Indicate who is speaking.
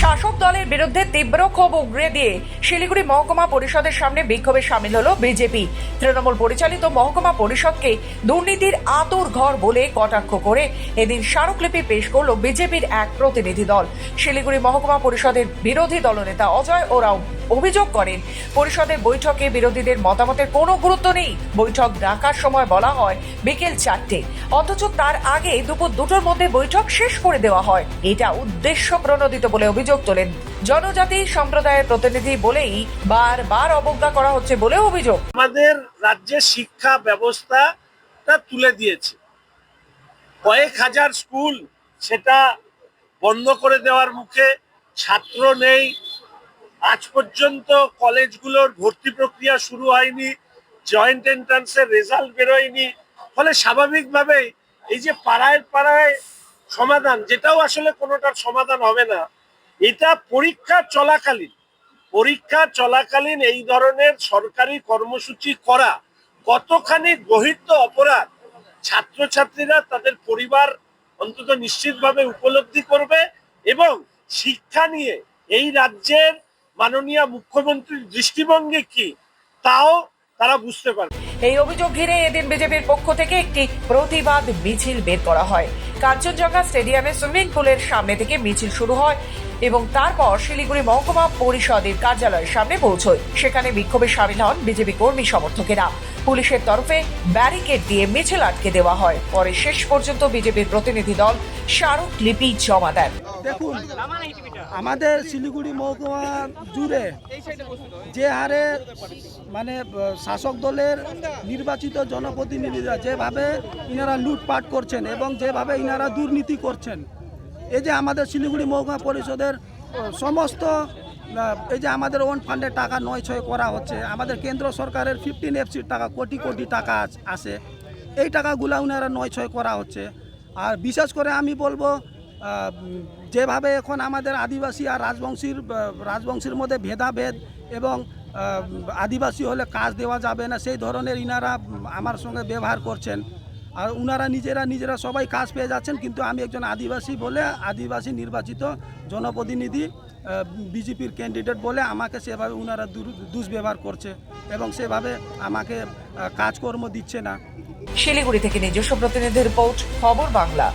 Speaker 1: শাসক দলের বিরুদ্ধে তীব্র ক্ষোভ উগরে দিয়ে শিলিগুড়ি মহকুমা পরিষদের সামনে বিক্ষোভে সামিল হলো বিজেপি। তৃণমূল পরিচালিত মহকুমা পরিষদকে দুর্নীতির আতুর ঘর বলে কটাক্ষ করে এদিন স্মারকলিপি পেশ করল বিজেপির এক প্রতিনিধি দল। শিলিগুড়ি মহকুমা পরিষদের বিরোধী দলনেতা অজয় ওরাও অভিযোগ করেন। পরিষদের বৈঠকে বিরোধীদের মতামতের কোনো গুরুত্ব নেই। বৈঠক ডাকার সময় বলা হয়, বিকেল চারটে। অথচ তার আগে দুপুর দুটোর মধ্যে বৈঠক শেষ করে দেওয়া হয়। এটা উদ্দেশ্য প্রণোদিত বলে অভিযোগ তোলেন। জনজাতি সম্প্রদায়ের প্রতিনিধি বলেই বারবার অবজ্ঞা করা হচ্ছে বলে অভিযোগ।
Speaker 2: আমাদের রাজ্যের শিক্ষা ব্যবস্থাটা তুলে দিয়েছে। কয়েক হাজার স্কুল সেটা বন্ধ করে দেওয়ার মুখে ছাত্র নেই আজ পর্যন্ত কলেজগুলোর ভর্তি প্রক্রিয়া শুরু হয়নি জয়েন্ট এন্ট্রান্সের রেজাল্ট বেরোয়নি। ফলে স্বাভাবিকভাবেই এই যে পাড়ায় পাড়ায় সমাধান, যেটাও আসলে কোনোটার সমাধান হবে না, এটা পরীক্ষা চলাকালীন পরীক্ষা চলাকালীন এই ধরনের সরকারি কর্মসূচি করা কতখানি গহিত অপরাধ, ছাত্রছাত্রীরা তাদের পরিবার অন্তত নিশ্চিতভাবে উপলব্ধি করবে এবং শিক্ষা নিয়ে এই রাজ্যের মাননীয় মুখ্যমন্ত্রীর দৃষ্টিভঙ্গি কি? তাও তারা বুঝতে পারবে।
Speaker 1: এই অভিযোগ ঘিরে এদিন বিজেপির পক্ষ থেকে একটি প্রতিবাদ মিছিল বের করা হয়। কাঞ্চনজঙ্ঘা স্টেডিয়ামে সুইমিং পুলের সামনে থেকে মিছিল শুরু হয় এবং তারপর শিলিগুড়ি মহকুমা পরিষদের কার্যালয়ের সামনে পৌঁছয়। সেখানে বিক্ষোভে সামিল হন বিজেপি কর্মী সমর্থকেরা। পুলিশের তরফে ব্যারিকেড দিয়ে মিছিল আটকে দেওয়া হয়। পরে শেষ পর্যন্ত বিজেপির প্রতিনিধি দল স্মারকলিপি জমা দেন।
Speaker 3: দেখুন আমাদের শিলিগুড়ি মহকুমা জুড়ে যে হারে মানে শাসক দলের নির্বাচিত জনপ্রতিনিধিরা যেভাবে ইনারা লুটপাট করছেন এবং যেভাবে ইনারা দুর্নীতি করছেন এই যে আমাদের শিলিগুড়ি মহকুমা পরিষদের সমস্ত এই যে আমাদের ওন ফান্ডের টাকা নয় ছয় করা হচ্ছে আমাদের কেন্দ্র সরকারের ফিফটিন এফসির টাকা কোটি কোটি টাকা আসে এই টাকাগুলো ওনারা নয় ছয় করা হচ্ছে। আর বিশেষ করে আমি বলব যেভাবে এখন আমাদের আদিবাসী আর রাজবংশীর রাজবংশীর মধ্যে ভেদাভেদ এবং আদিবাসী হলে কাজ দেওয়া যাবে না, সেই ধরনের ইনারা আমার সঙ্গে ব্যবহার করছেন। আর উনারা নিজেরা নিজেরা সবাই কাজ পেয়ে যাচ্ছেন, কিন্তু আমি একজন আদিবাসী বলে, আদিবাসী নির্বাচিত জনপ্রতিনিধি বিজেপির ক্যান্ডিডেট বলে আমাকে সেভাবে দুর- দুষ্ব্যবহার করছে এবং সেভাবে আমাকে কাজকর্ম দিচ্ছে না।
Speaker 1: শিলিগুড়ি থেকে নিজস্ব প্রতিনিধি রিপোর্ট, খবর বাংলা।